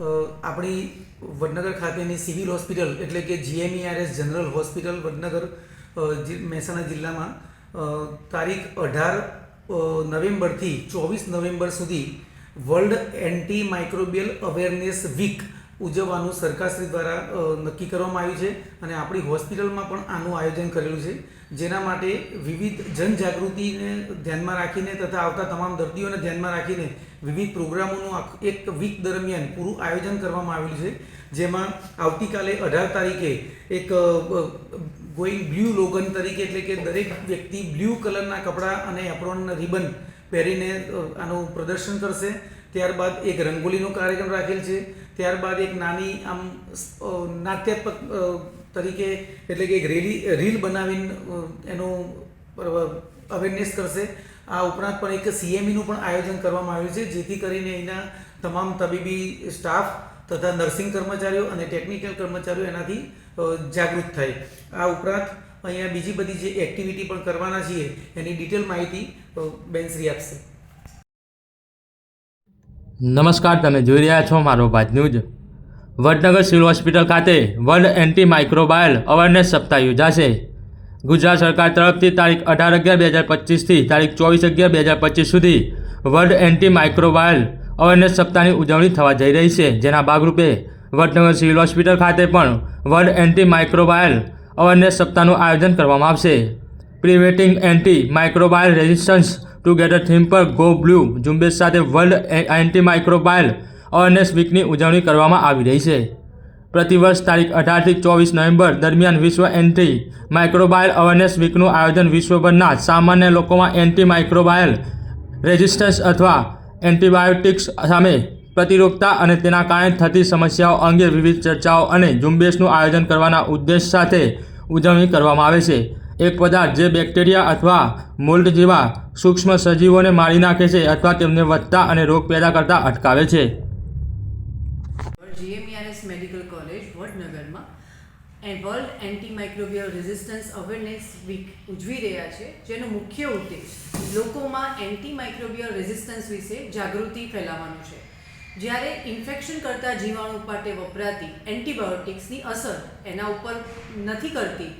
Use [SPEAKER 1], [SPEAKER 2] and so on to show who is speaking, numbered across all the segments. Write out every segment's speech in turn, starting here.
[SPEAKER 1] આપણી વડનગર ખાતેની civil hospital એટલે કે GMERS general hospital Vadnagar Mehsana જિલ્લામાં તારીખ અઢાર નવેમ્બરથી ચોવીસ નવેમ્બર સુધી world anti microbial awareness week ઉજવવાનું સરકારશ્રી દ્વારા નક્કી કરવામાં આવ્યું છે અને આપણી હોસ્પિટલમાં પણ આનું આયોજન કરેલું છે. જેના માટે વિવિધ જનજાગૃતિને ધ્યાનમાં રાખીને તથા આવતા તમામ દર્દીઓને ધ્યાનમાં રાખીને વિવિધ પ્રોગ્રામોનું એક વીક દરમિયાન પૂરું આયોજન કરવામાં આવેલું છે. જેમાં આવતીકાલે અઢાર તારીખે એક ગોઈંગ બ્લુ લોગન તરીકે એટલે કે દરેક વ્યક્તિ બ્લુ કલરના કપડાં અને એપ્રોન રિબન પહેરીને આનું પ્રદર્શન કરશે. ત્યારબાદ એક રંગોલીનો કાર્યક્રમ રાખેલ છે. ત્યારબાદ એક નાની, આમ નાટ્યાત્મક તરીકે એટલે કે એક રેલી, રીલ બનાવીને એનું અવેરનેસ કરશે. આ ઉપરાંત પણ એક સીએમઈનું પણ આયોજન કરવામાં આવ્યું છે, જેથી કરીને અહીંના તમામ તબીબી સ્ટાફ તથા નર્સિંગ કર્મચારીઓ અને ટેકનિકલ કર્મચારીઓ એનાથી જાગૃત થાય. આ ઉપરાંત અહીંયા બીજી બધી જે એક્ટિવિટી પણ કરવાના છીએ, એની ડિટેલ માહિતી બેનશ્રી આપશે.
[SPEAKER 2] નમસ્કાર, તમે જોઈ રહ્યા છો મારો ભાજ ન્યૂઝ વડનગર સિવિલ હોસ્પિટલ ખાતે વર્લ્ડ એન્ટી માઇક્રોબાયલ અવેરનેસ સપ્તાહ યોજાશે. ગુજરાત સરકાર તરફથી તારીખ અઢાર અગિયાર બે હજાર પચીસથી તારીખ ચોવીસ અગિયાર બે હજાર પચીસ સુધી વર્લ્ડ એન્ટી માઇક્રોબાયલ અવેરનેસ સપ્તાહની ઉજવણી થવા જઈ રહી છે. જેના ભાગરૂપે વડનગર સિવિલ હોસ્પિટલ ખાતે પણ વર્લ્ડ એન્ટી માઇક્રોબાયલ અવેરનેસ સપ્તાહનું આયોજન કરવામાં આવશે. Preventing anti microbial resistance together theme પર ગો બ્લુ ઝુંબેશ સાથે વર્લ્ડ એન્ટી માઇક્રોબાયલ અવેરનેસ વીકની ઉજવણી કરવામાં આવી રહી છે. પ્રતિવર્ષ તારીખ અઢારથી ચોવીસ નવેમ્બર દરમિયાન વિશ્વ એન્ટી માઇક્રોબાયલ અવેરનેસ વીકનું આયોજન વિશ્વભરના સામાન્ય લોકોમાં એન્ટી માઇક્રોબાયલ રેઝિસ્ટન્સ અથવા એન્ટીબાયોટિક્સ સામે પ્રતિરોધતા અને તેના કારણે થતી સમસ્યાઓ અંગે વિવિધ ચર્ચાઓ અને ઝુંબેશનું આયોજન કરવાના ઉદ્દેશ સાથે ઉજવણી કરવામાં આવે છે. એક પદાર્થ જે બેક્ટેરિયા અથવા મોલ્ડ જેવા સૂક્ષ્મ સજીવોને મારી નાખે છે અથવા તેમને વધતા અને રોગ પેદા કરતા અટકાવે છે.
[SPEAKER 3] GMERS medical college વડનગરમાં world antimicrobial resistance awareness week ઉજવી રહ્યા છે, જેનો મુખ્ય ઉદ્દેશ લોકોમાં એન્ટીમાઇક્રોબિયલ રેઝિસ્ટન્સ વિશે જાગૃતિ ફેલાવવાનો છે. જ્યારે ઇન્ફેક્શન કરતા જીવાણુ માટે વપરાતી એન્ટીબાયોટિક્સની અસર એના ઉપર નથી કરતી,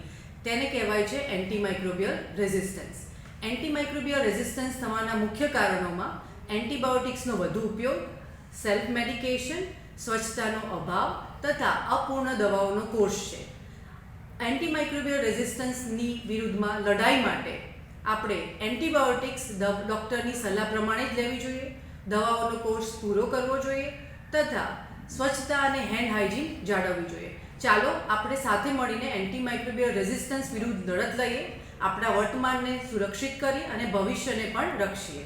[SPEAKER 3] તેને કહેવાય છે એન્ટીમાઇક્રોબિયલ રેઝિસ્ટન્સ. એન્ટીમાઇક્રોબિયલ રેઝિસ્ટન્સ થવાના મુખ્ય કારણોમાં એન્ટીબાયોટિક્સનો વધુ ઉપયોગ સેલ્ફ મેડિકેશન સ્વચ્છતાનો અભાવ તથા અપૂર્ણ દવાઓનો કોર્સ છે. એન્ટીમાઇક્રોબિયલ રેઝિસ્ટન્સની વિરુદ્ધમાં લડાઈ માટે આપણે એન્ટીબાયોટિક્સ ડૉક્ટરની સલાહ પ્રમાણે જ લેવી જોઈએ. દવાઓનો કોર્સ પૂરો કરવો જોઈએ તથા સ્વચ્છતા અને હેન્ડ હાઇજીન જાળવવી જોઈએ. ચાલો આપણે સાથે મળીને એન્ટીમાઇક્રોબિયલ રેઝિસ્ટન્સ વિરુદ્ધ લડત લઈએ, આપણા વર્તમાનને સુરક્ષિત કરી અને ભવિષ્યને પણ રક્ષીએ.